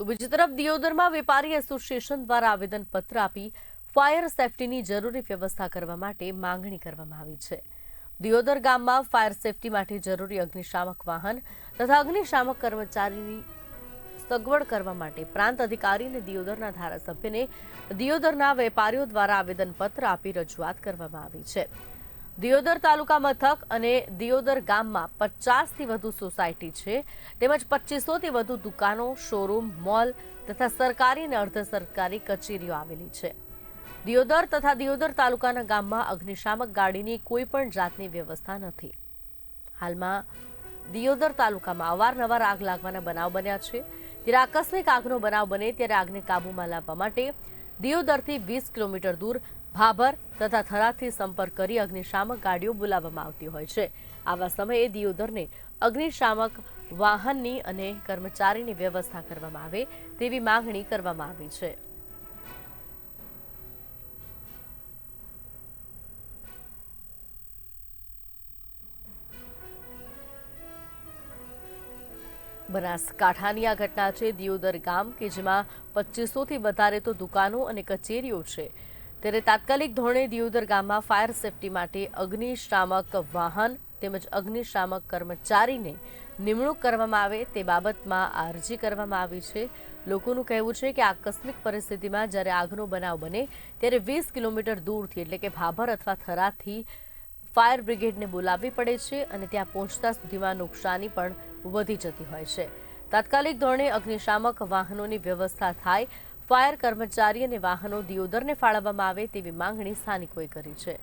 તો બીજી તરફ દિયોદરમાં વેપારી એસોસિએશન દ્વારા આવેદનપત્ર આપી ફાયર સેફટીની જરૂરી વ્યવસ્થા કરવા માટે માંગણી કરવામાં આવી છે. દિયોદર ગામમાં ફાયર સેફટી માટે જરૂરી અગ્નિશામક વાહન તથા અગ્નિશામક કર્મચારીની સગવડ કરવા માટે પ્રાંત અધિકારી અને દિયોદરના ધારાસભ્યને દિયોદરના વેપારીઓ દ્વારા આવેદનપત્ર આપી રજૂઆત કરવામાં આવી છે. દિયોદર તાલુકા મથક અને દિયોદર ગામમાં પચાસથી વધુ સોસાયટી છે. તેમજ પચીસોથી વધુ દુકાનો, શોરૂમ, મોલ તથા સરકારી અને અર્ધ સરકારી કચેરીઓ આવેલી છે. દિયોદર તથા દિયોદર તાલુકાના ગામમાં અગ્નિશામક ગાડીની કોઈ પણ જાતની વ્યવસ્થા નથી. હાલમાં દિયોદર તાલુકામાં અવારનવાર આગ લાગવાના બનાવ બન્યા છે. ત્યારે આકસ્મિક આગનો બનાવ બને ત્યારે આગને કાબૂમાં લાવવા માટે દિયોદરથી વીસ કિલોમીટર દૂર ભાભર તથા થરાદથી સંપર્ક કરી અગ્નિશામક ગાડીઓ બોલાવવામાં આવતી હોય છે. આવા સમયે દિયોદરને અગ્નિશામક વાહનની અને કર્મચારીની વ્યવસ્થા કરવામાં આવે તેવી માંગણી કરવામાં આવી છે. બનાસકાંઠાની આ ઘટના છે દિયોદર ગામ કે જેમાં પચીસોથી વધારે તો દુકાનો અને કચેરીઓ છે. ત્યારે તાત્કાલિક ધોરણે દિયોદર ગામમાં ફાયર સેફટી માટે અગ્નિશામક વાહન તેમજ અગ્નિશામક કર્મચારીને નિમણૂક કરવામાં આવે તે બાબતમાં અરજી કરવામાં આવી છે. લોકોનું કહેવું છે કે આકસ્મિક પરિસ્થિતિમાં જ્યારે આગનો બનાવ બને ત્યારે વીસ કિલોમીટર દૂરથી એટલે કે ભાભર અથવા થરાથી ફાયર બ્રિગેડને બોલાવવી પડે છે અને ત્યાં પહોંચતા સુધીમાં નુકસાની પણ વધી જતી હોય છે. તાત્કાલિક ધોરણે અગ્નિશામક વાહનોની વ્યવસ્થા થાય ફાયર કર્મચારી અને વાહનો દિયોદરને ફાળવવામાં આવે તેવી માંગણી સ્થાનિકોએ કરી છે.